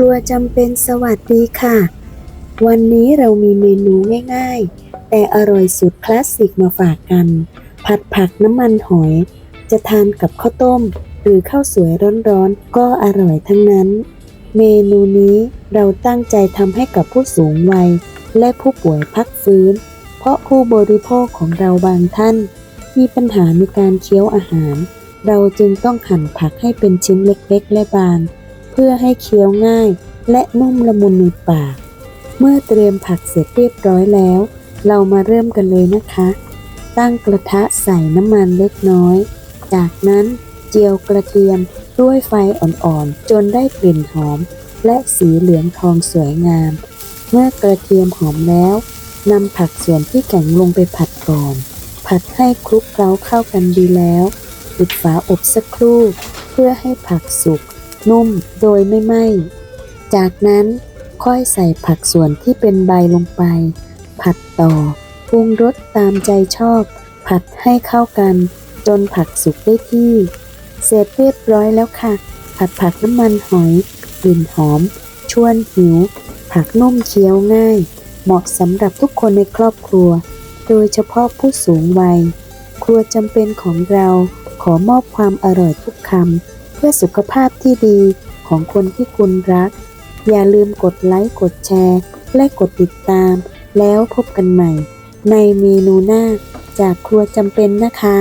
ครัวจำเป็นสวัสดีค่ะ วันนี้เรามีเมนูง่ายๆ แต่อร่อยสุดคลาสสิกมาฝากกัน ผัดผักน้ำมันหอย จะทานกับข้าวต้ม หรือข้าวสวยร้อนๆ ก็อร่อยทั้งนั้น เมนูนี้เราตั้งใจทำให้กับผู้สูงวัย และผู้ป่วยพักฟื้น เพราะผู้บริโภคของเราบางท่าน มีปัญหาในการเคี้ยวอาหาร เราจึงต้องหั่นผักให้เป็นชิ้นเล็กๆ และบาง พื่อให้เคี้ยวง่าย และนุ่มละมุนในปาก เมื่อเตรียมผักเสร็จเรียบร้อยแล้ว เรามาเริ่มกันเลยนะคะ ตั้งกระทะใส่น้ำมันเล็กน้อย จากนั้นเจียวกระเทียมด้วยไฟอ่อนๆ จนได้กลิ่นหอม และสีเหลืองทองสวยงาม เมื่อกระเทียมหอมแล้วนำผักส่วนที่แข็งลงไปผัดก่อน ผัดให้คลุกเคล้าเข้ากันดีแล้ว ปิดฝาอบสักครู่ เพื่อให้ผักสุก นุ่มโดยไม่ไหม้ จากนั้นค่อยใส่ผักส่วนที่เป็นใบลงไป ผัดต่อปรุงรสตามใจชอบ ผัดให้เข้ากัน จนผักสุกได้ที่ เสร็จเรียบร้อยแล้วค่ะ ผัดผักน้ำมันหอยกลิ่นหอม ชวนหิว ผักนุ่มเคี้ยวง่าย เหมาะสำหรับทุกคนในครอบครัว โดยเฉพาะผู้สูงวัย ครัวจำเป็นของเราขอมอบความอร่อยทุกคำ เพื่อสุขภาพที่ดีของคนที่คุณรัก อย่าลืมกดไลค์ กดแชร์ และกดติดตาม แล้วพบกันใหม่ ในเมนูหน้าจากครัวจำเป็นนะคะ